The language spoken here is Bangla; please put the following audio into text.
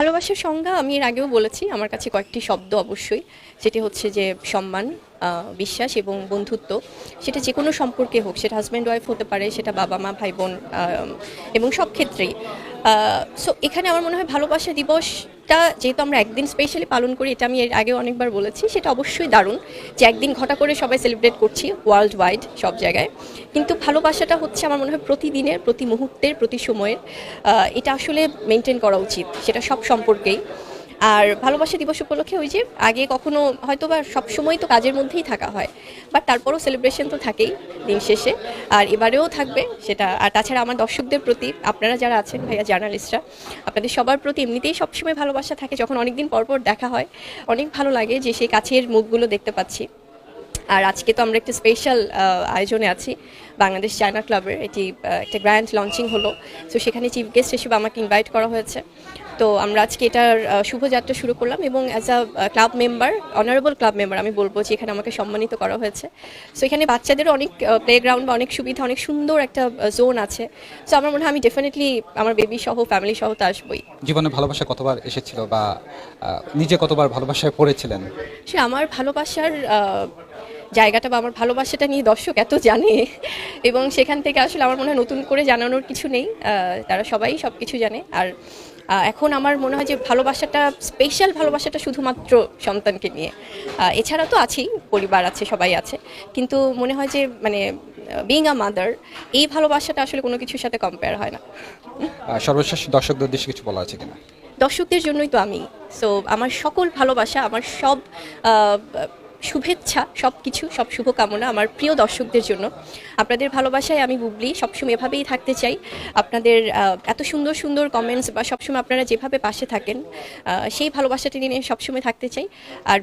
ভালোবাসার সংজ্ঞা আমি এর আগেও বলেছি, আমার কাছে কয়েকটি শব্দ অবশ্যই। সেটি হচ্ছে যে সম্মান বিশ্বাস এবং বন্ধুত্ব, সেটা যে কোনো সম্পর্কে হোক, সেটা হাজব্যান্ড ওয়াইফ হতে পারে, সেটা বাবা, মা, ভাই, বোন এবং সব ক্ষেত্রেই। সো এখানে আমার মনে হয় ভালোবাসা দিবসটা যেহেতু আমরা একদিন স্পেশালি পালন করি, এটা আমি এর আগেও অনেকবার বলেছি, সেটা অবশ্যই দারুণ যে একদিন ঘটা করে সবাই সেলিব্রেট করছি ওয়ার্ল্ড ওয়াইড সব জায়গায়। কিন্তু ভালোবাসাটা হচ্ছে আমার মনে হয় প্রতিদিনের, প্রতি মুহূর্তের, প্রতি সময়ের এটা আসলে মেনটেন করা উচিত, সেটা সব সম্পর্কেই। আর ভালোবাসা দিবস উপলক্ষে ওই যে আগে কখনো হয়তো বা সবসময় তো কাজের মধ্যেই থাকা হয় বাট তারপরও সেলিব্রেশন তো থাকেই দিন শেষে। আর এবারেও থাকবে সেটা, আর তাছাড়া আমার দর্শকদের প্রতি, আপনারা যারা আছেন ভাইয়া জার্নালিস্টরা, আপনাদের সবার প্রতি এমনিতেই সবসময় ভালোবাসা থাকে যখন অনেকদিন পরপর পর দেখা হয়। অনেক ভালো লাগে যে সেই কাছের মুখগুলো দেখতে পাচ্ছি। আর আজকে তো আমরা একটা স্পেশাল আয়োজনে আছি বাংলাদেশ চায়না ক্লাবের এটি একটা গ্র্যান্ড লঞ্চিং হলো। তো সেখানে চিফ গেস্ট হিসেবে আমাকে ইনভাইট করা হয়েছে। তো আমরা আজকে এটার শুভযাত্রা শুরু করলাম এবং as a club member honourable club member আমি বলব যে এখানে আমাকে সম্মানিত করা হয়েছে। সো এখানে বাচ্চাদেরও অনেক প্লেগ্রাউন্ড বা অনেক সুবিধা অনেক সুন্দর একটা জোন আছে। সো আমার মনে হয় আমি ডেফিনেটলি আমার বেবি সহ ফ্যামিলি সহ তো আসবোই। জীবনে ভালোবাসা কতবার এসেছিল বা নিজে কতবার ভালোবাসায় পড়েছিলেন? সে আমার ভালোবাসার জায়গাটা বা আমার ভালোবাসাটা নিয়ে দর্শক এত জানে এবং সেখান থেকে আসলে আমার মনে হয় নতুন করে জানানোর কিছু নেই। তারা সবাই সব কিছু জানে। আর এখন আমার মনে হয় যে ভালোবাসাটা স্পেশাল ভালোবাসাটা শুধুমাত্র সন্তানকে নিয়ে। এছাড়া তো আছেই পরিবার আছে সবাই আছে। কিন্তু মনে হয় যে মানে বিং আ মাদার এই ভালোবাসাটা আসলে কোনো কিছুর সাথে কম্পেয়ার হয় না। সর্বশেষ দর্শকদের উদ্দেশ্যে কিছু বলা আছে কিনা? দর্শকদের জন্যই তো আমি। সো আমার সকল ভালোবাসা আমার সব শুভেচ্ছা সব কিছু সব শুভকামনা আমার প্রিয় দর্শকদের জন্য। আপনাদের ভালোবাসায় আমি বুবলি, সবসময় এভাবেই থাকতে চাই। আপনাদের এত সুন্দর সুন্দর কমেন্টস বা সবসময় আপনারা যেভাবে পাশে থাকেন সেই ভালোবাসাটি নিয়ে সবসময় থাকতে চাই। আর